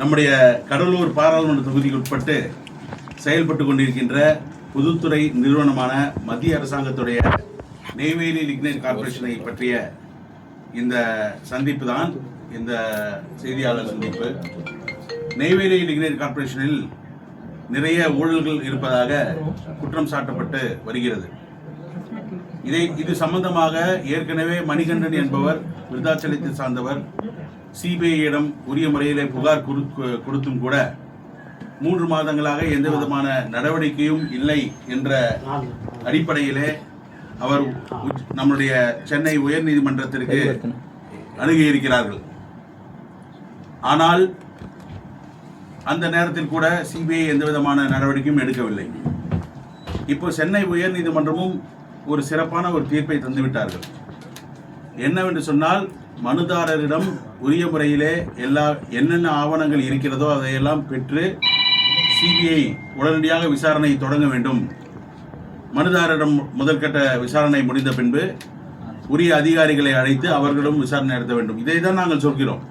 நம்முடைய கடலூர் பாராளுமன்ற தொகுதிக்கு உட்பட்டு செயல்பட்டு கொண்டிருக்கின்ற பொதுத்துறை நிறுவனமான மத்திய அரசாங்கத்துடைய நெய்வேலி லிக்னைட் கார்பரேஷனை பற்றிய இந்த சந்திப்பு தான் இந்த செய்தியாளர் சந்திப்பு. நெய்வேலி லிக்னைட் கார்ப்பரேஷனில் நிறைய ஊழல்கள் இருப்பதாக குற்றம் சாட்டப்பட்டு வருகிறது. இதை இது சம்பந்தமாக ஏற்கனவே மணிகண்டன் என்பவர் விருதாச்சலத்தை சார்ந்தவர் சிபிஐயிடம் உரிய முறையிலே புகார் கொடுத்தும் கூட மூன்று மாதங்களாக எந்த விதமான நடவடிக்கையும் இல்லை என்ற அடிப்படையிலே அவர் நம்முடைய சென்னை உயர்நீதிமன்றத்திற்கு அணுகியிருக்கிறார்கள் ஆனால் அந்த நேரத்தில் கூட சிபிஐ எந்த விதமான நடவடிக்கையும் எடுக்கவில்லை. இப்போ சென்னை உயர்நீதிமன்றமும் ஒரு சிறப்பான ஒரு தீர்ப்பை தந்துவிட்டார்கள். என்னவென்று சொன்னால் மனுதாரரிடம் உரிய முறையிலே எல்லா என்னென்ன ஆவணங்கள் இருக்கிறதோ அதையெல்லாம் பெற்று சிபிஐ உடனடியாக விசாரணை தொடங்க வேண்டும். மனுதாரரிடம் முதற்கட்ட விசாரணை முடிந்த பின்பு உரிய அதிகாரிகளை அழைத்து அவர்களிடம் விசாரணை நடத்த வேண்டும். இதை தான் நாங்கள் சொல்கிறோம்.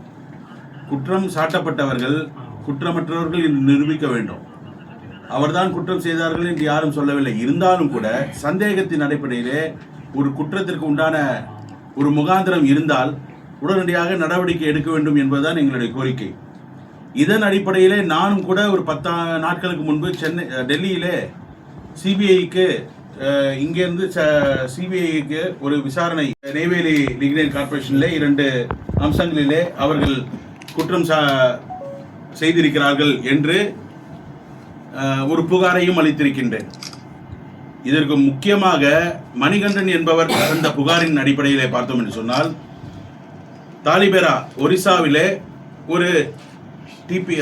குற்றம் சாட்டப்பட்டவர்கள் குற்றமற்றவர்கள் என்று நிரூபிக்க வேண்டும். அவர்தான் குற்றம் செய்தார்கள் என்று யாரும் சொல்லவில்லை. இருந்தாலும் கூட சந்தேகத்தின் அடிப்படையிலே ஒரு குற்றத்திற்கு உண்டான ஒரு முகாந்திரம் இருந்தால் உடனடியாக நடவடிக்கை எடுக்க வேண்டும் என்பதுதான் எங்களுடைய கோரிக்கை. இதன் அடிப்படையிலே நானும் கூட ஒரு பத்தா நாட்களுக்கு முன்பு சென்னை டெல்லியிலே சிபிஐக்கு இங்கேருந்து சிபிஐக்கு ஒரு விசாரணை நெய்வேலி லிக்னைட் கார்பரேஷனில் இரண்டு அம்சங்களிலே அவர்கள் குற்றம் சா செய்திருக்கிறார்கள் என்று அஹ், ஒரு புகாரையும் அளித்திருக்கின்றேன். இதற்கு முக்கியமாக மணிகண்டன் என்பவர் அந்த புகாரின் அடிப்படையிலே பார்த்தோம் என்று சொன்னால் தாலிபெரா ஒரிசாவிலே ஒரு டிபி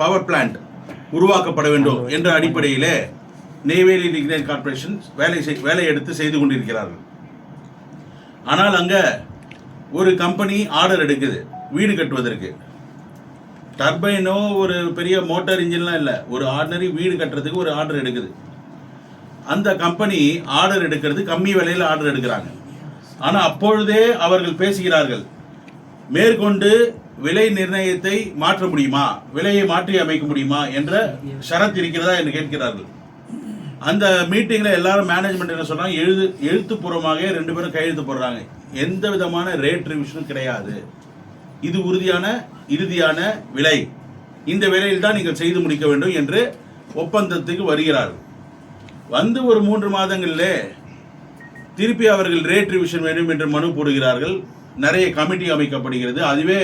பவர் பிளான்ட் உருவாக்கப்பட வேண்டும் என்ற அடிப்படையிலே நெய்வேலி லிக்னைட் கார்பரேஷன் வேலை செய் வேலை எடுத்து செய்து கொண்டிருக்கிறார்கள். ஆனால் அங்கே ஒரு கம்பெனி ஆர்டர் எடுக்குது வீடு கட்டுவதற்கு. டர்பைனோ ஒரு பெரிய மோட்டார் இன்ஜின்லாம் இல்லை ஒரு ஆர்டினரி வீடு கட்டுறதுக்கு ஒரு ஆர்டர் எடுக்குது. அந்த கம்பெனி ஆர்டர் எடுக்கிறது கம்மி விலையில் ஆர்டர் எடுக்கிறாங்க. ஆனால் அப்பொழுதே அவர்கள் பேசுகிறார்கள் மேற்கொண்டு விலை நிர்ணயத்தை மாற்ற முடியுமா? விலையை மாற்றி அமைக்க முடியுமா என்ற ஷரத் இருக்கிறதா என்று கேட்கிறார்கள். அந்த மீட்டிங்கில் எல்லாரும் மேனேஜ்மெண்ட் என்ன சொன்னாங்க எழுது எழுத்துப்பூர்வமாக ரெண்டு பேரும் கையெழுத்து போடுறாங்க. எந்த விதமான ரேட் ரிவிஷனும் கிடையாது. இது உறுதியான இறுதியான விலை. இந்த விலையில் தான் நீங்கள் செய்து முடிக்க வேண்டும் என்று ஒப்பந்தத்துக்கு வருகிறார்கள். வந்து ஒரு மூன்று மாதங்களிலே திருப்பி அவர்கள் ரேட் ரிவிஷன் வேண்டும் என்று மனு போடுகிறார்கள். நிறைய கமிட்டி அமைக்கப்படுகிறது. அதுவே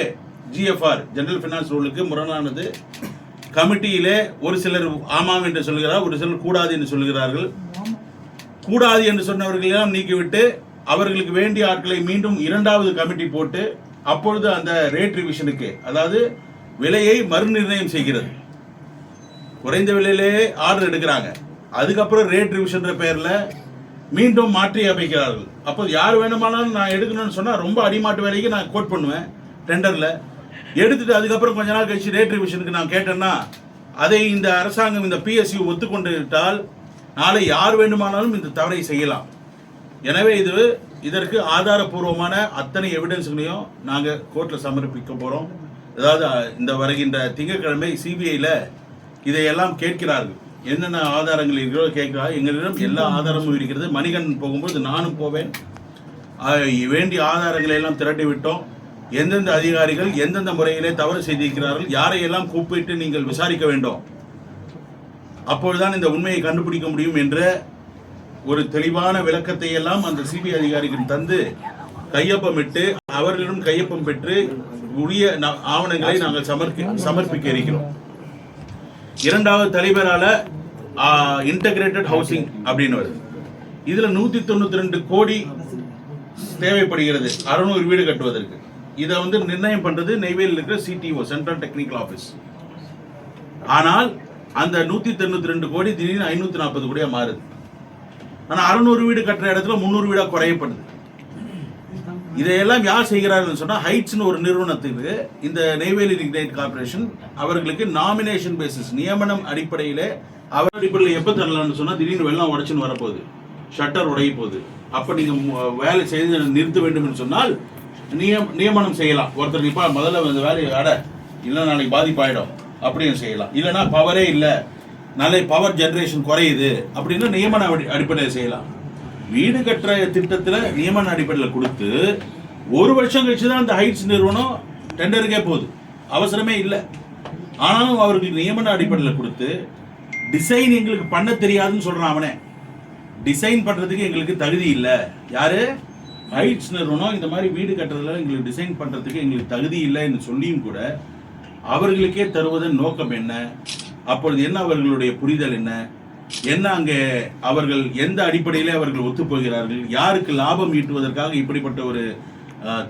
ஜிஎஃப்ஆர் ஜெனரல் ஃபினான்ஸ் ரூலுக்கு முரணானது. கமிட்டியிலே ஒரு சிலர் ஆமாம் என்று சொல்கிறார் ஒரு சிலர் கூடாது என்று சொல்கிறார்கள். கூடாது என்று சொன்னவர்களெல்லாம் நீக்கிவிட்டு அவர்களுக்கு வேண்டிய ஆட்களை மீண்டும் இரண்டாவது கமிட்டி போட்டு அப்பொழுது அந்த ரேட் ரிவிஷனுக்கு அதாவது விலையை மறுநிர்ணயம் செய்கிறது. குறைந்த விலையிலே ஆர்டர் எடுக்கிறாங்க. அதுக்கப்புறம் ரேட் ரிவிஷன்ற பெயரில் மீண்டும் மாற்றி அமைக்கிறார்கள். அப்போ யார் வேணுமானாலும் நான் எடுக்கணும்னு சொன்னால் ரொம்ப அடிமாட்டு வேலைக்கு நான் கோட் பண்ணுவேன் டெண்டரில் எடுத்துட்டு அதுக்கப்புறம் கொஞ்ச நாள் கழிச்சு ரேட் ரிவிஷனுக்கு நான் கேட்டேன்னா அதை இந்த அரசாங்கம் இந்த பிஎஸ்சி ஒத்துக்கொண்டு விட்டால் நாளை யார் வேண்டுமானாலும் இந்த தவறை செய்யலாம். எனவே இது இதற்கு ஆதாரபூர்வமான அத்தனை எவிடன்ஸ்களையும் நாங்கள் கோர்ட்டில் சமர்ப்பிக்க போகிறோம் அதாவது இந்த வருகின்ற திங்கட்கிழமை சிபிஐயில் இதையெல்லாம் கேட்கிறார்கள். என்னென்ன ஆதாரங்கள் இருக்கிறோ கேட்கிறார் எங்களிடம் எல்லா ஆதாரமும் இருக்கிறது. மணிகண்டன் போகும்போது நானும் போவேன். வேண்டிய ஆதாரங்களை எல்லாம் திரட்டி விட்டோம் எந்தெந்த அதிகாரிகள் எந்தெந்த முறையிலே தவறு செய்திருக்கிறார்கள் யாரையெல்லாம் கூப்பிட்டு நீங்கள் விசாரிக்க வேண்டும் அப்பொழுதுதான் இந்த உண்மையை கண்டுபிடிக்க முடியும் என்ற ஒரு தெளிவான விளக்கத்தை எல்லாம் அந்த சிபிஐ அதிகாரிகள் தந்து கையொப்பமிட்டு அவர்களிடம் கையொப்பம் பெற்று உரிய ஆவணங்களை நாங்கள் சமர்ப்பி சமர்ப்பிக்க இருக்கிறோம். இரண்டாவது தலைவரால இன்டகிரேட்டட் ஹவுசிங் அப்படின்னு வருது இதுல நூத்தி தொண்ணூத்தி ரெண்டு கோடி தேவைப்படுகிறது. அறுநூறு வீடு கட்டுவதற்கு. இதை வந்து நிர்ணயம் பண்றது நெய்வேலியில் இருக்கிற சிடிஓ சென்ட்ரல் டெக்னிக்கல் ஆஃபீஸ் ஆனால் அந்த நூத்தி தொண்ணூத்தி ரெண்டு கோடி திடீர்னு ஐநூத்தி நாற்பது கோடியா மாறுது. ஆனா அறுநூறு வீடு கட்டுற இடத்துல முந்நூறு வீடா குறையப்படுது. இதையெல்லாம் யார் செய்கிறார்கள் சொன்னால் ஹைட்ஸ்னு ஒரு நிறுவனத்துக்கு இந்த நெய்வேலி லிக்னைட் கார்பரேஷன் அவர்களுக்கு நாமினேஷன் பேசிஸ் நியமனம் அடிப்படையிலே அவர் அடிப்படையில் எப்போ தரலாம்னு சொன்னால் திடீர்னு வெள்ளம் உடச்சுன்னு வரப்போகுது. ஷட்டர் உடைய போகுது. அப்போ நீங்கள் வேலை செய்து நிறுத்த வேண்டும் என்று சொன்னால் நியம் நியமனம் செய்யலாம். ஒருத்தர் இப்போ முதல்ல இந்த வேலையை அட இல்லை நாளைக்கு பாதிப்பாயிடும். அப்படின்னு செய்யலாம். இல்லைன்னா பவரே இல்லை. நாளை பவர் ஜென்ரேஷன் குறையுது. அப்படின்னு நியமன அடி- அடிப்படையில் செய்யலாம். வீடு கட்டுற திட்டத்தில் நியமன அடிப்படையில் கொடுத்து ஒரு வருஷம் கழிச்சு தான் அந்த ஹைட்ஸ் நிறுவனம் டெண்டருக்கே போகுது. அவசரமே இல்லை. ஆனாலும் அவர்களுக்கு நியமன அடிப்படையில் கொடுத்து டிசைன் எங்களுக்கு பண்ண தெரியாதுன்னு சொல்கிறான் அவனே. டிசைன் பண்ணுறதுக்கு எங்களுக்கு தகுதி இல்லை. யார்? ஹைட்ஸ் நிறுவனம் இந்த மாதிரி வீடு கட்டுறதுல எங்களுக்கு டிசைன் பண்ணுறதுக்கு எங்களுக்கு தகுதி இல்லைன்னு சொல்லியும் கூட அவர்களுக்கே தருவதன் நோக்கம் என்ன? அப்பொழுது என்ன அவர்களுடைய புரிதல் என்ன? என்ன அங்கே அவர்கள் எந்த அடிப்படையிலே அவர்கள் ஒத்துப்போகிறார்கள்? யாருக்கு லாபம் ஈட்டுவதற்காக இப்படிப்பட்ட ஒரு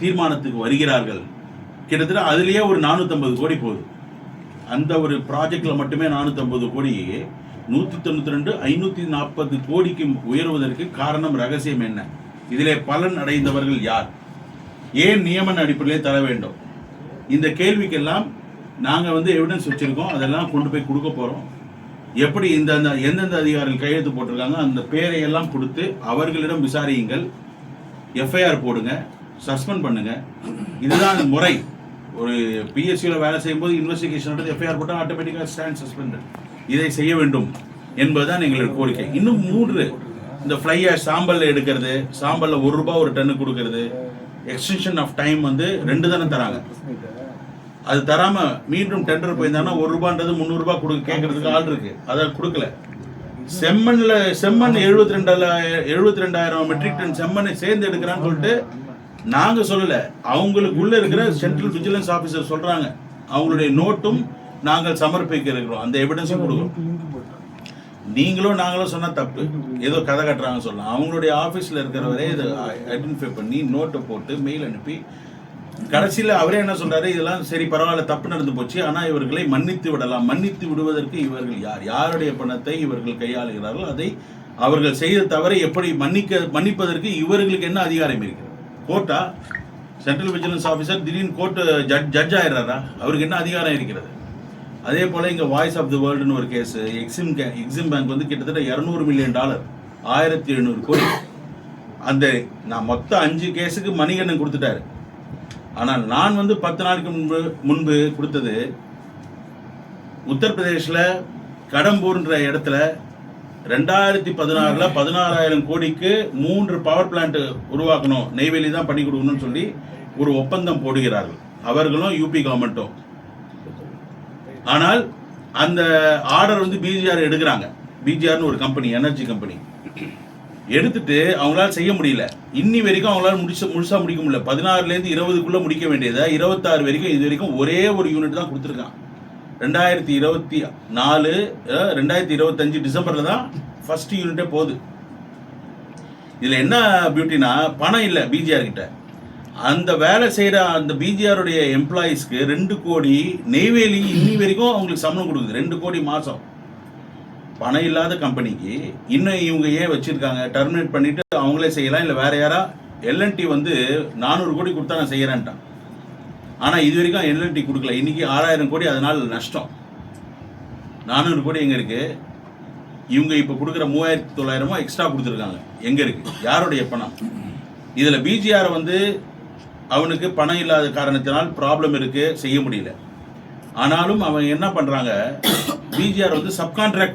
தீர்மானத்துக்கு வருகிறார்கள்? கிட்டத்தட்ட அதுலேயே ஒரு 450 கோடி போகுது அந்த ஒரு ப்ராஜெக்ட்ல மட்டுமே 450 கோடி நூத்தி தொண்ணூத்தி ரெண்டு ஐநூத்தி நாற்பது கோடிக்கு உயர்வதற்கு காரணம் ரகசியம் என்ன? இதிலே பலன் அடைந்தவர்கள் யார்? ஏன் நியமன அடிப்படையிலே தர வேண்டும்? இந்த கேள்விக்கெல்லாம் நாங்கள் வந்து எவிடன்ஸ் வச்சுருக்கோம். அதெல்லாம் கொண்டு போய் கொடுக்க போகிறோம் எப்படி இந்த எந்தெந்த அதிகாரிகள் கையெழுத்து போட்டிருக்காங்க அந்த பேரையெல்லாம் கொடுத்து அவர்களிடம் விசாரியுங்கள். எஃப்ஐஆர் போடுங்க சஸ்பெண்ட் பண்ணுங்க. இதுதான் முறை. ஒரு பிஎஸ்சியில் வேலை செய்யும்போது இன்வெஸ்டிகேஷன் எஃப்ஐஆர் போட்டால் ஆட்டோமேட்டிக்காக ஸ்டாண்ட் சஸ்பெண்ட் இதை செய்ய வேண்டும் என்பதுதான் எங்களுடைய கோரிக்கை. இன்னும் மூன்று. இந்த ஃப்ளை சாம்பலில் எடுக்கிறது சாம்பலில் ஒரு ரூபாய் ஒரு டன்னு கொடுக்கறது. எக்ஸ்டென்ஷன் ஆஃப் டைம் வந்து ரெண்டு தானே தராங்க. அது தராம மீண்டும் டெண்டர் போயிருந்தாங்கன்னா ஒரு ரூபான்றது முந்நூறு ரூபாய் கொடுக்க கேட்கறதுக்கு ஆள் இருக்கு. அதை கொடுக்கல. செம்மண்ல செம்மண் எழுபத்தி ரெண்டாயிரம் எழுபத்தி ரெண்டாயிரம் மெட்ரிக் டன் செம்மண்ணை சேர்ந்து எடுக்கிறான்னு சொல்லிட்டு நாங்க சொல்லல. அவங்களுக்குள்ள இருக்கிற சென்ட்ரல் விஜிலன்ஸ் ஆபீசர் சொல்றாங்க. அவங்களுடைய நோட்டும் நாங்கள் சமர்ப்பிக்க இருக்கிறோம். அந்த எவிடன்ஸும் கொடுக்குறோம் நீங்களும் நாங்களும் சொன்னால் தப்பு. ஏதோ கதை கட்டுறாங்க சொல்லலாம். அவங்களுடைய ஆஃபீஸில் இருக்கிறவரே இதை ஐடென்டிஃபை பண்ணி நோட்டை போட்டு மெயில் அனுப்பி கடைசியில் அவரே என்ன சொல்றாரு? இதெல்லாம் சரி பரவாயில்ல தப்பு நடந்து போச்சு. ஆனால் இவர்களை மன்னித்து விடலாம். மன்னித்து விடுவதற்கு இவர்கள் யார்? யாருடைய பணத்தை இவர்கள் கையாளுகிறார்கள்? அதை அவர்கள் செய்த தவறை எப்படி மன்னிக்க மன்னிப்பதற்கு இவர்களுக்கு என்ன அதிகாரம் இருக்கிறது? கோர்ட்டா சென்ட்ரல் விஜிலன்ஸ் ஆஃபீஸர் திடீர்னு கோர்ட்டு ஜட் ஜட்ஜ் ஆயிடுறாரா? அவருக்கு என்ன அதிகாரம் இருக்கிறது? அதே போல் இங்கே வாய்ஸ் ஆஃப் தி வேர்ல்டுன்னு ஒரு case Exim K Exim bank வந்து கிட்டத்தட்ட இரநூறு மில்லியன் டாலர் ஆயிரத்தி எழுநூறு கோடி. அந்த நான் மொத்தம் அஞ்சு கேஸுக்கு மணிகண்டன் கொடுத்துட்டாரு. ஆனால் நான் வந்து பத்து நாளுக்கு முன்பு முன்பு கொடுத்தது உத்தரப்பிரதேசில் கடம்பூர்ன்ற இடத்துல ரெண்டாயிரத்தி பதினாறில் பதினாறாயிரம் கோடிக்கு மூன்று பவர் பிளான்ட் உருவாக்கணும். நெய்வேலி தான் பண்ணி கொடுக்கணும்னு சொல்லி ஒரு ஒப்பந்தம் போடுகிறார்கள். அவர்களும் யூபி கவர்மெண்ட்டும் ஆனால் அந்த ஆர்டர் வந்து பிஜிஆர் எடுக்கிறாங்க. பிஜிஆர்னு ஒரு கம்பெனி எனர்ஜி கம்பெனி எடுத்துட்டு அவங்களால செய்ய முடியல. இன்னி வரைக்கும் அவங்களால முடிச்ச முழுசா முடிக்க முடியல. பதினாறுல இருந்து இருபதுக்குள்ள முடிக்க வேண்டியதை இருபத்தாறு வரைக்கும் இது வரைக்கும் ஒரே ஒரு யூனிட் தான் கொடுத்துருக்கான். ரெண்டாயிரத்தி இருபத்தி நாலு ரெண்டாயிரத்தி இருபத்தஞ்சு டிசம்பர்ல தான் ஃபர்ஸ்ட் யூனிட்டே போகுது. இதுல என்ன பியூட்டினா பணம் இல்லை பிஜிஆர் கிட்ட. அந்த வேலை செய்கிற அந்த பிஜிஆருடைய எம்ப்ளாயீஸ்க்கு ரெண்டு கோடி நெய்வேலி இன்னி வரைக்கும் அவங்களுக்கு சம்பளம் கொடுக்குது. ரெண்டு கோடி மாதம் பணம் இல்லாத கம்பெனிக்கு இன்னும் இவங்க ஏன் வச்சிருக்காங்க? டெர்மினேட் பண்ணிட்டு அவங்களே செய்யலாம்? இல்லை வேற யாரா? எல்என்டி வந்து நானூறு கோடி கொடுத்தா நான் செய்யறேன்ட்டான். ஆனா இது வரைக்கும் எல்என்டி கொடுக்கல. இன்னைக்கு ஆறாயிரம் கோடி அதனால நஷ்டம். நானூறு கோடி எங்க இருக்கு? இவங்க இப்ப கொடுக்குற மூவாயிரத்தி தொள்ளாயிரமோ எக்ஸ்ட்ரா கொடுத்துருக்காங்க. எங்க இருக்கு? யாருடைய பணம்? இதுல பிஜிஆர் வந்து அவனுக்கு பணம் இல்லாத காரணத்தினால் ப்ராப்ளம் இருக்கு செய்ய முடியல. ஆனாலும் அவங்க என்ன பண்றாங்க? பிஜிஆர் வந்து சப்கான்ட்ராக்ட்